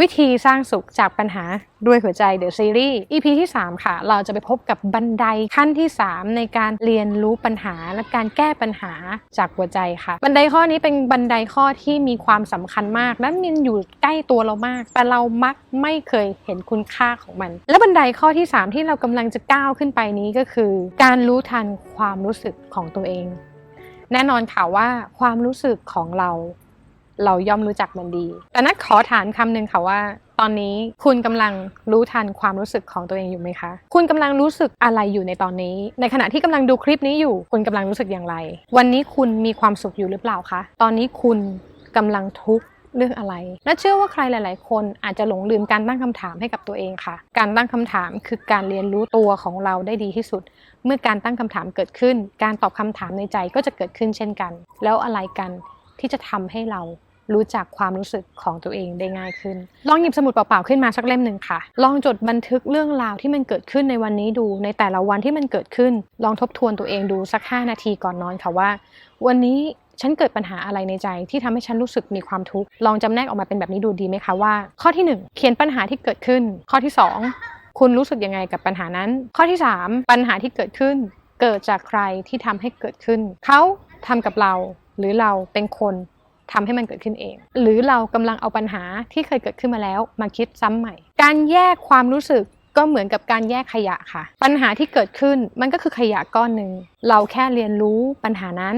วิธีสร้างสุขจากปัญหาด้วยหัวใจเดอะซีรีส์ EP ที่ 3 ค่ะ เราจะไปพบกับบันไดขั้นที่ 3 ในการเรียนรู้ปัญหาและการแก้ปัญหาจากหัวใจค่ะ บันไดข้อนี้เป็นบันไดข้อที่มีความสำคัญมาก และมันอยู่ใกล้ตัวเรามาก แต่เรามักไม่เคยเห็นคุณค่าของมัน และบันไดข้อที่ 3 ที่เรากำลังจะก้าวขึ้นไปนี้ก็คือ การรู้ทันความรู้สึกของตัวเอง แน่นอนค่ะว่าความรู้สึกของเรา เราย่อมรู้จักมันดี แต่นัดขอถามคำหนึ่งค่ะว่า ตอนนี้คุณกำลังรู้ทันความรู้สึกของตัวเองอยู่ไหมคะ คุณกำลังรู้สึกอะไรอยู่ในตอนนี้ ในขณะที่กำลังดูคลิปนี้อยู่ คุณกำลังรู้สึกอย่างไร วันนี้คุณมีความสุขอยู่หรือเปล่าคะ ตอนนี้คุณกำลังทุกข์เรื่องอะไร และเชื่อว่าใครหลาย ๆ คนอาจจะหลงลืมการตั้งคำถามให้กับตัวเองค่ะ การตั้งคำถามคือการเรียนรู้ตัวของเราได้ดีที่สุด เมื่อการตั้งคำถามเกิดขึ้น การตอบคำถามในใจก็จะเกิดขึ้นเช่นกัน แล้วอะไรกันที่จะทำให้เรา รู้จักความรู้สึกของตัวเองได้ง่ายขึ้น ลองหยิบสมุดเปล่าๆขึ้นมาสักเล่มหนึ่งค่ะ ลองจดบันทึกเรื่องราวที่มันเกิดขึ้นในวันนี้ดู ในแต่ละวันที่มันเกิดขึ้น ลองทบทวนตัวเองดูสัก 5 นาทีก่อนนอนค่ะว่า วันนี้ฉันเกิดปัญหาอะไรในใจที่ทำให้ฉันรู้สึกมีความทุกข์ ลองจำแนกออกมาเป็นแบบนี้ดูดีไหมคะว่า ข้อที่ 1 เขียนปัญหาที่เกิดขึ้น ข้อที่ 2 คุณรู้สึกยังไงกับปัญหานั้น ข้อที่ 3 ปัญหาที่เกิดขึ้น เกิดจากใครที่ทำให้เกิดขึ้น เขาทำกับเราหรือเราเป็นคน ทำให้มันเกิดขึ้นเอง หรือเรากำลังเอาปัญหาที่เคยเกิดขึ้นมาแล้วมาคิดซ้ำใหม่ การแยกความรู้สึกก็เหมือนกับการแยกขยะค่ะ ปัญหาที่เกิดขึ้นมันก็คือขยะก้อนหนึ่งเราแค่เรียนรู้ปัญหานั้น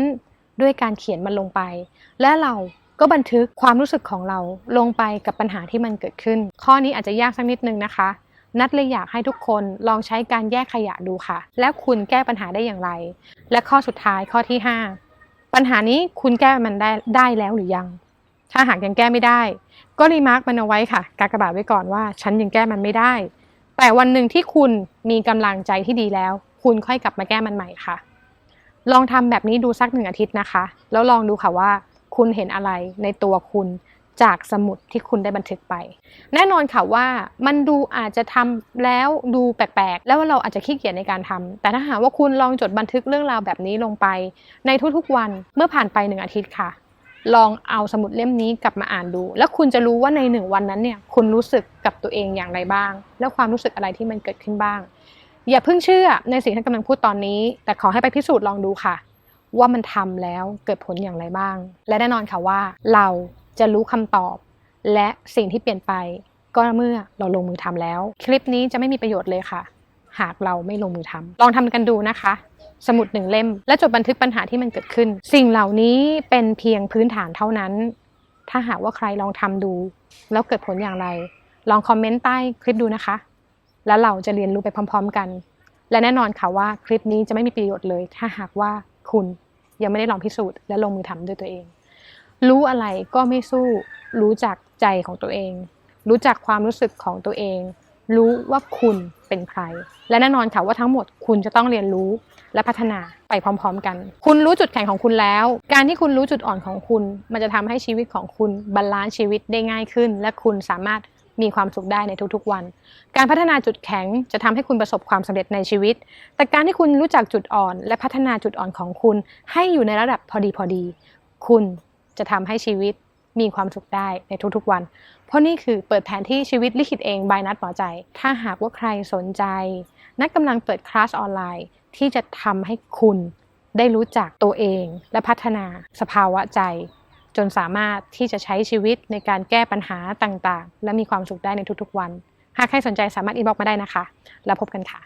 ด้วยการเขียนมันลงไป และเราก็บันทึกความรู้สึกของเราลงไปกับปัญหาที่มันเกิดขึ้น ข้อนี้อาจจะยากสักนิดนึงนะคะ นัดเลยอยากให้ทุกคนลองใช้การแยกขยะดูค่ะ แล้วคุณแก้ปัญหาได้อย่างไร และข้อสุดท้ายข้อที่ 5 ปัญหานี้คุณแก้มันได้ได้แล้วหรือยัง ถ้าหากยังแก้ไม่ได้ ก็รีมาร์กมันเอาไว้ค่ะ กากบาทไว้ก่อนว่า ฉันยังแก้มันไม่ได้ แต่วันหนึ่งที่คุณมีกำลังใจที่ดีแล้ว คุณค่อยกลับมาแก้มันใหม่ค่ะ ลองทำแบบนี้ดูสักหนึ่งอาทิตย์นะคะ แล้วลองดูค่ะว่า คุณเห็นอะไรในตัวคุณ จากสมุดที่คุณได้บันทึกไป แน่นอนค่ะว่ามันดูอาจจะทำแล้วดูแปลกๆ แล้วเราอาจจะขี้เกียจในการทำแต่ถ้าหากว่าคุณลองจดบันทึกเรื่องราวแบบนี้ลงไป ในทุกๆวันเมื่อผ่านไปหนึ่งอาทิตย์ค่ะ ลองเอาสมุดเล่มนี้กลับมาอ่านดู แล้วคุณจะรู้ว่าในหนึ่งวันนั้นเนี่ยคุณรู้สึกกับตัวเองอย่างไรบ้าง แล้วความรู้สึกอะไรที่มันเกิดขึ้นบ้าง อย่าเพิ่งเชื่อในสิ่งที่กำลังพูดตอนนี้ แต่ขอให้ไปพิสูจน์ลองดูค่ะ ว่ามันทำแล้วเกิดผลอย่างไรบ้าง และแน่นอนค่ะว่าเรา จะรู้คำตอบ และสิ่งที่เปลี่ยนไป ก็เมื่อเราลงมือทำแล้ว คลิปนี้จะไม่มีประโยชน์เลยค่ะ หากเราไม่ลงมือทำลองทำกันดูนะคะ สมุดหนึ่งเล่ม และจดบันทึกปัญหาที่มันเกิดขึ้น สิ่งเหล่านี้เป็นเพียงพื้นฐานเท่านั้น ถ้าหากว่าใครลองทำดู แล้วเกิดผลอย่างไร ลองคอมเมนต์ใต้คลิปดูนะคะ แล้วเราจะเรียนรู้ไปพร้อม ๆ กัน และแน่นอนค่ะว่าคลิปนี้จะไม่มีประโยชน์เลย ถ้าหากว่าคุณยังไม่ได้ลองพิสูจน์และลงมือทำด้วยตัวเอง รู้อะไรก็ไม่สู้ รู้จักใจของตัวเอง รู้จักความรู้สึกของตัวเอง รู้ว่าคุณเป็นใคร และแน่นอนค่ะว่าทั้งหมดคุณจะต้องเรียนรู้และพัฒนาไปพร้อม ๆ กัน คุณรู้จุดแข็งของคุณแล้ว การที่คุณรู้จุดอ่อนของคุณ มันจะทำให้ชีวิตของคุณบาลานซ์ชีวิตได้ง่ายขึ้น และคุณสามารถมีความสุขได้ในทุกๆวัน การพัฒนาจุดแข็งจะทำให้คุณประสบความสำเร็จในชีวิต แต่การที่คุณรู้จักจุดอ่อน และพัฒนาจุดอ่อนของคุณ ให้อยู่ในระดับพอดีพอดี คุณ จะทำให้ชีวิตมีความสุขได้ในทุกๆวัน เพราะนี่คือเปิดแผนที่ชีวิตลิขิตเองบายนัดหมอใจ ถ้าหากว่าใครสนใจ นัดกำลังเปิดคลาสออนไลน์ ที่จะทำให้คุณได้รู้จักตัวเอง และพัฒนาสภาวะใจ จนสามารถที่จะใช้ชีวิตในการแก้ปัญหาต่างๆ และมีความสุขได้ในทุกๆวัน หากใครสนใจสามารถอินบ็อกมาได้นะคะ แล้วพบกันค่ะ